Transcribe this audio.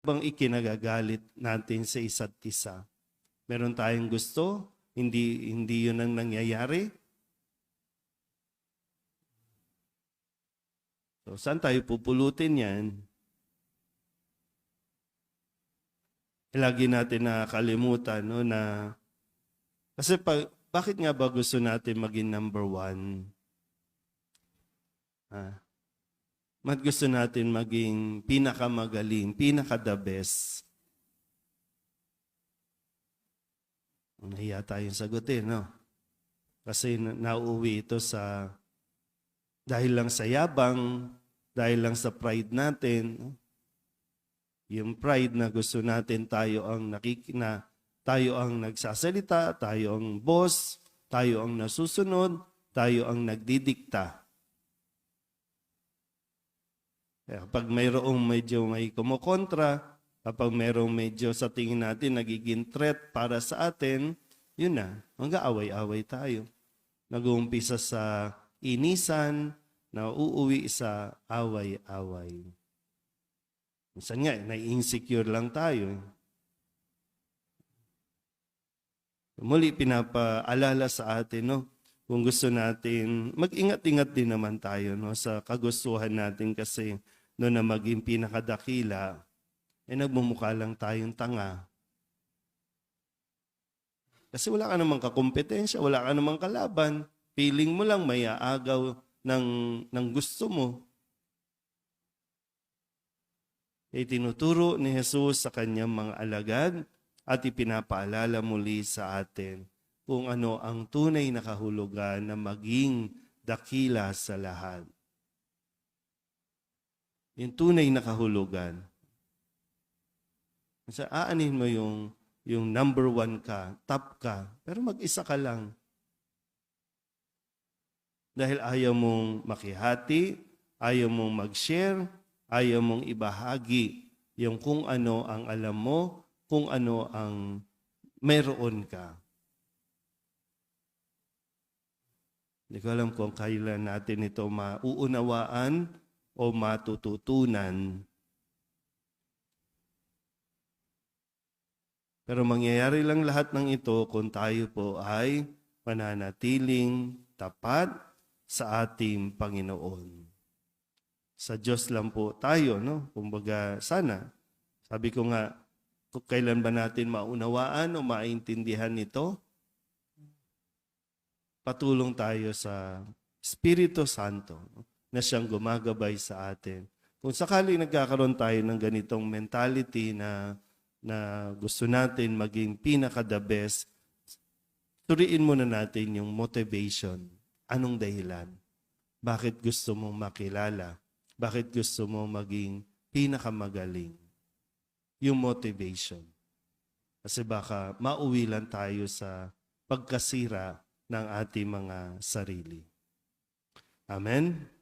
bang ikinagagalit natin sa isa't isa? Meron tayong gusto, hindi hindi 'yun ang nangyayari. So, saan tayo pupulutin 'yan? Lagi natin nakakalimutan no na kasi pag, bakit nga ba gusto natin maging number one? Ah, Mat gusto natin maging pinakamagaling, pinaka the best. Nahiya tayong sagutin, no? Kasi na- nauuwi ito sa dahil lang sa yabang, dahil lang sa pride natin. Yung pride na gusto natin tayo ang nakik na tayo ang nagsasalita, tayo ang boss, tayo ang nasusunod, tayo ang nagdidikta. Kapag mayroong medyo may kumukontra, kapag mayroong medyo sa tingin natin nagiging threat para sa atin, yun na, mag-aaway-away tayo. Nag-uumpisa sa inisan, na uuwi sa away-away. Minsan nga, na-insecure lang tayo. eh. Muli, pinapaalala sa atin, no? Kung gusto natin, mag-ingat-ingat din naman tayo no, sa kagustuhan natin kasi no, na maging pinakadakila, eh nagmumukha lang tayong tanga. Kasi wala ka namang kakompetensya, wala ka namang kalaban. Feeling mo lang may aagaw ng, ng gusto mo. Eh, tinuturo ni Jesus sa kanyang mga alagad at ipinapaalala muli sa atin kung ano ang tunay na kahulugan na maging dakila sa lahat. Yung tunay na kahulugan. Sa aanin mo yung, yung number one ka, top ka, pero mag-isa ka lang. Dahil ayaw mong makihati, ayaw mong mag-share, ayaw mong ibahagi yung kung ano ang alam mo, kung ano ang mayroon ka. Hindi ko alam kung kailan natin ito mauunawaan o matututunan. Pero mangyayari lang lahat ng ito kung tayo po ay mananatiling tapat sa ating Panginoon. Sa Diyos lang po tayo, no? Kumbaga, sana. Sabi ko nga, kung kailan ba natin maunawaan o maintindihan ito? Patulong tayo sa Espiritu Santo no? Na siyang gumagabay sa atin. Kung sakali nagkakaroon tayo ng ganitong mentality na na gusto natin maging pinaka the best, suriin muna natin yung motivation. Anong dahilan? Bakit gusto mong makilala? Bakit gusto mong maging pinakamagaling? Yung motivation. Kasi baka mauwi lang tayo sa pagkasira ng ating mga sarili. Amen?